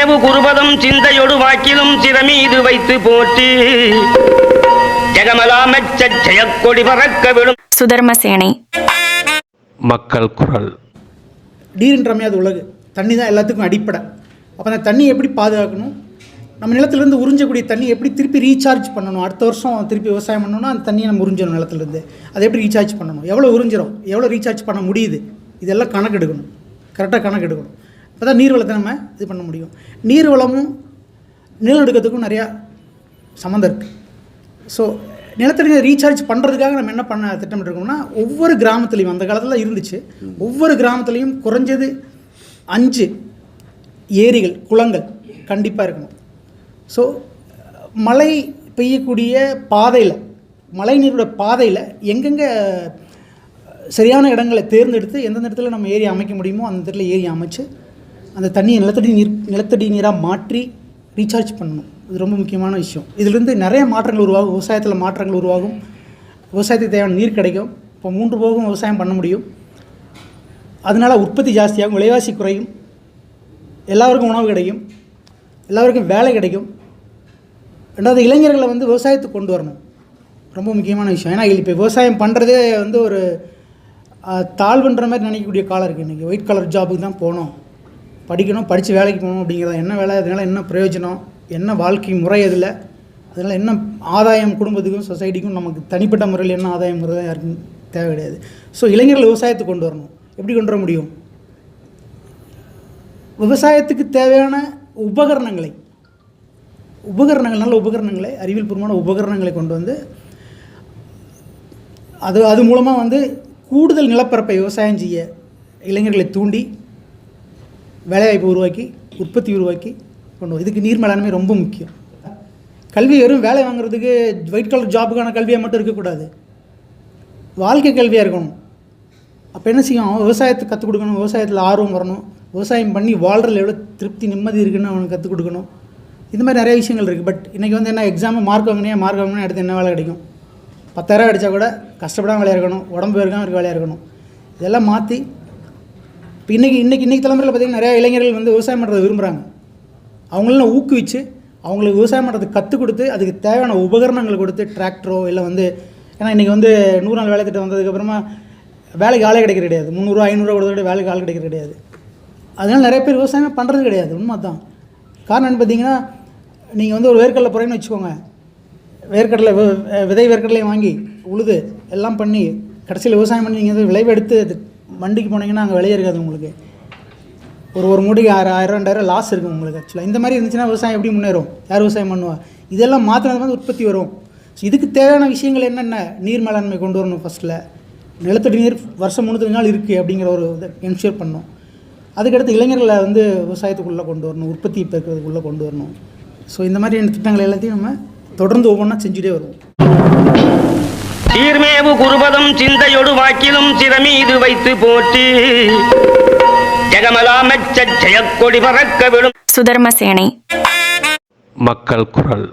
சீர்மேவு குருபதம் சிந்தையொடு வாக்கிலும் சிறமீது வைத்து போற்றி. ஜெகமலாமச்ச ஜெயக்கொடி பறக்க விடும். சுதர்மசேனை மக்கள் குரல். நீரின்றமே அது உலகு. தண்ணி தான் எல்லாத்துக்கும் அடிப்படை. அப்போ அந்த தண்ணி எப்படி பாதுகாக்கணும்? நம்ம நிலத்துலேருந்து உறிஞ்சக்கூடிய தண்ணி எப்படி திருப்பி ரீசார்ஜ் பண்ணணும்? அடுத்த வருஷம் திருப்பி விவசாயம் பண்ணணும்னா அந்த தண்ணியை நம்ம உறிஞ்சணும் நிலத்துலேருந்து. அதை எப்படி ரீசார்ஜ் பண்ணணும்? எவ்வளோ உறிஞ்சிரும் எவ்வளோ ரீசார்ஜ் பண்ண முடியுது? இதெல்லாம் கணக்கு எடுக்கணும் கரெக்டாக கணக்கு எடுக்கணும் அப்போ தான் நீர் வளத்தை நம்ம இது பண்ண முடியும். நீர் வளமும் நிலநடுக்கத்துக்கும் நிறையா சம்மந்தம் இருக்குது ஸோ நிலத்தடி ரீசார்ஜ் பண்ணுறதுக்காக நம்ம என்ன பண்ண திட்டமிட்டிருக்கோம்னா ஒவ்வொரு கிராமத்துலேயும் அந்த காலத்தில் இருந்துச்சு. ஒவ்வொரு கிராமத்துலேயும் குறைஞ்சது அஞ்சு ஏரிகள் குளங்கள் கண்டிப்பாக இருக்கணும். ஸோ மழை பெய்யக்கூடிய பாதையில் மழை நீரோட பாதையில் எங்கெங்கே சரியான இடங்களை தேர்ந்தெடுத்து எந்தெந்த இடத்துல நம்ம ஏரி அமைக்க முடியுமோ அந்த இடத்துல ஏரி அமைச்சு அந்த தண்ணியை நிலத்தடி நீர் நிலத்தடி நீராக மாற்றி ரீசார்ஜ் பண்ணணும். இது ரொம்ப முக்கியமான விஷயம். இதிலிருந்து நிறைய மாற்றங்கள் உருவாகும் விவசாயத்தில் மாற்றங்கள் உருவாகும். விவசாயத்துக்கு தேவையான நீர் கிடைக்கும். இப்போ மூன்று போகும் விவசாயம் பண்ண முடியும். அதனால் உற்பத்தி ஜாஸ்தியாகும் விலைவாசி குறையும். எல்லாருக்கும் உணவு கிடைக்கும். எல்லாருக்கும் வேலை கிடைக்கும். ரெண்டாவது இளைஞர்களை வந்து விவசாயத்துக்கு கொண்டு வரணும். ரொம்ப முக்கியமான விஷயம். ஏன்னா இப்போ விவசாயம் பண்ணுறதே வந்து ஒரு தாழ்வுன்ற மாதிரி நினைக்கக்கூடிய காலம் இருக்குது இன்றைக்கி ஒயிட் கலர் ஜாபுக்கு தான் போகணும் படிக்கணும் படித்து வேலைக்கு போகணும் அப்படிங்கிறது? என்ன வேலை? அதனால் என்ன பிரயோஜனம்? என்ன வாழ்க்கை முறை அதில்? அதனால் என்ன ஆதாயம் குடும்பத்துக்கும் சொசைட்டிக்கும் நமக்கு தனிப்பட்ட முறையில் என்ன ஆதாயங்கிறது யாருக்கும் தேவை கிடையாது. ஸோ இளைஞர்கள் விவசாயத்துக்கு கொண்டு வரணும். எப்படி கொண்டு வர முடியும்? விவசாயத்துக்கு தேவையான உபகரணங்களை உபகரணங்கள் நல்ல உபகரணங்களை அறிவியல் பூர்வமான உபகரணங்களை கொண்டு வந்து அது அது மூலமாக வந்து கூடுதல் நிலப்பரப்பை விவசாயம் செய்ய இளைஞர்களை தூண்டி வேலைவாய்ப்பு உருவாக்கி உற்பத்தி உருவாக்கி கொண்டு வரும் இதுக்கு நீர் மேலாண்மை ரொம்ப முக்கியம். கல்வி வெறும் வேலை வாங்குறதுக்கு ஒயிட் கலர் ஜாபுக்கான கல்வியாக மட்டும் இருக்கக்கூடாது. வாழ்க்கை கல்வியாக இருக்கணும். அப்போ என்ன செய்யும்? அவன் விவசாயத்தை கற்றுக் கொடுக்கணும் விவசாயத்தில் ஆர்வம் வரணும். விவசாயம் பண்ணி வாழ்றதுல எவ்வளோ திருப்தி நிம்மதி இருக்குன்னு அவனுக்கு கற்றுக் கொடுக்கணும். இந்த மாதிரி நிறைய விஷயங்கள் இருக்குது பட் இன்றைக்கி வந்து என்ன எக்ஸாம் மார்க் வாங்கினே மார்க் வாங்கினா அடுத்து என்ன வேலை கிடைக்கும்? பத்தாயிரம் அடித்தா கூட கஷ்டப்படாமல் வேலையாக இருக்கணும். உடம்பு இருக்காமல் இருக்க வேலையாக இருக்கணும். இதெல்லாம் மாற்றி இப்போ இன்றைக்கி இன்றைக்கி இன்றைக்கி தலைமுறையில் பார்த்திங்கன்னா நிறையா இளைஞர்கள் வந்து விவசாயம் பண்ணுறதை விரும்புகிறாங்க அவங்களெல்லாம் ஊக்குவிச்சு அவங்களுக்கு விவசாயம் பண்ணுறதுக்கு கற்றுக் கொடுத்து அதுக்கு தேவையான உபகரணங்கள் கொடுத்து டிராக்டரோ இல்லை வந்து ஏன்னா இன்றைக்கி வந்து நூறு நாள் வேலை திட்டம் வந்ததுக்கப்புறமா வேலைக்கு ஆளே கிடைக்கிறது கிடையாது. முந்நூறுரூவா ஐநூறுரூவா கொடுத்தா வேலைக்கு ஆள் கிடைக்கிறது கிடையாது. அதனால் நிறைய பேர் விவசாயமே பண்ணுறது கிடையாது. உண்மை தான். காரணம் என்ன பார்த்தீங்கன்னா நீங்கள் வந்து ஒரு வேர்க்கடலை போகிறேன்னு வச்சுக்கோங்க. வேர்க்கடலை வி- விதை வேர்க்கடலையும் வாங்கி உழுது எல்லாம் பண்ணி கடைசியில் விவசாயம் பண்ணி நீங்கள் வந்து விளைவு எடுத்து அது மண்டிக்கு போனீங்கன்னா அங்கே விளைய இருக்காது உங்களுக்கு. ஒரு ஒரு மூடிக்கு ஆயிரம் ஆயிரம் ரெண்டாயிரம் லாஸ் இருக்கும் உங்களுக்கு ஆக்சுவலாக இந்த மாதிரி இருந்துச்சுன்னா விவசாயம் எப்படி முன்னேறும்? யார் விவசாயம் பண்ணுவா? இதெல்லாம் மாற்றினது வந்து உற்பத்தி வரும். ஸோ இதுக்கு தேவையான விஷயங்கள் என்னென்ன? நீர் மேலாண்மை கொண்டு வரணும் ஃபஸ்ட்டில் நிலத்தடி நீர் வருஷம் முந்நூற்றி நாள் இருக்குது அப்படிங்கிற ஒரு இதை என்ஷூர் பண்ணணும் அதுக்கடுத்து இளைஞர்களை வந்து விவசாயத்துக்குள்ளே கொண்டு வரணும் உற்பத்தி பெருக்கிறதுக்குள்ளே கொண்டு வரணும். ஸோ இந்த மாதிரியான திட்டங்கள் எல்லாத்தையும் நம்ம தொடர்ந்து ஒவ்வொன்றா செஞ்சுட்டே வருவோம். சீர்மேவு குருபதம் சிந்தையொடு வாக்கிலும் சிறமீது வைத்து போற்றி. ஜெகமலாமச்ச ஜெயக்கொடி பறக்க விடும் சுதர்மசேனை மக்கள் குரல்.